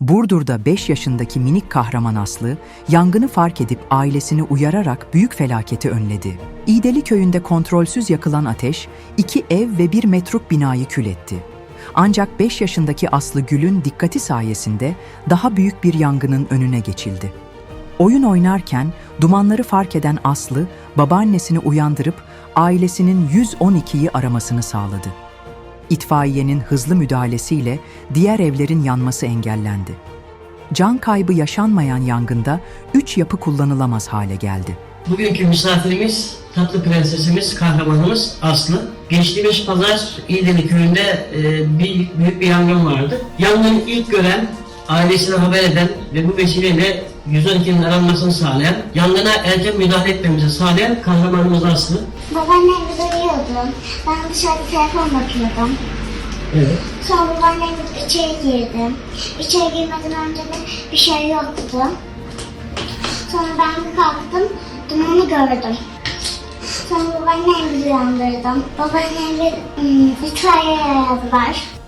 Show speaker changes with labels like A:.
A: Burdur'da 5 yaşındaki minik kahraman Aslı, yangını fark edip ailesini uyararak büyük felaketi önledi. İğdeli köyünde kontrolsüz yakılan ateş, iki ev ve bir metruk binayı kül etti. Ancak 5 yaşındaki Aslı Gül'ün dikkati sayesinde daha büyük bir yangının önüne geçildi. Oyun oynarken dumanları fark eden Aslı, babaannesini uyandırıp ailesinin 112'yi aramasını sağladı. İtfaiyenin hızlı müdahalesiyle diğer evlerin yanması engellendi. Can kaybı yaşanmayan yangında üç yapı kullanılamaz hale geldi.
B: Bugünkü misafirimiz, tatlı prensesimiz, kahramanımız Aslı. Geçtiğimiz pazar İğdeli köyünde e, bir, büyük bir yangın vardı. Yangını ilk gören, ailesine haber eden ve bu vesileyle 112'nin aranmasını sağlayan, yangına erken müdahale etmemizi sağlayan kahramanımız Aslı.
C: Babaannem bize uyuyordu. Ben dışarıda telefon bakıyordum.
B: Evet.
C: Sonra babaannem içeri girdi. İçeri girmeden önce de bir şey yoktu. Sonra ben bir kalktım, dumanı gördüm. Sonra babaannemi uyandırdım. Babaannemi ım, itfaiye aradılar.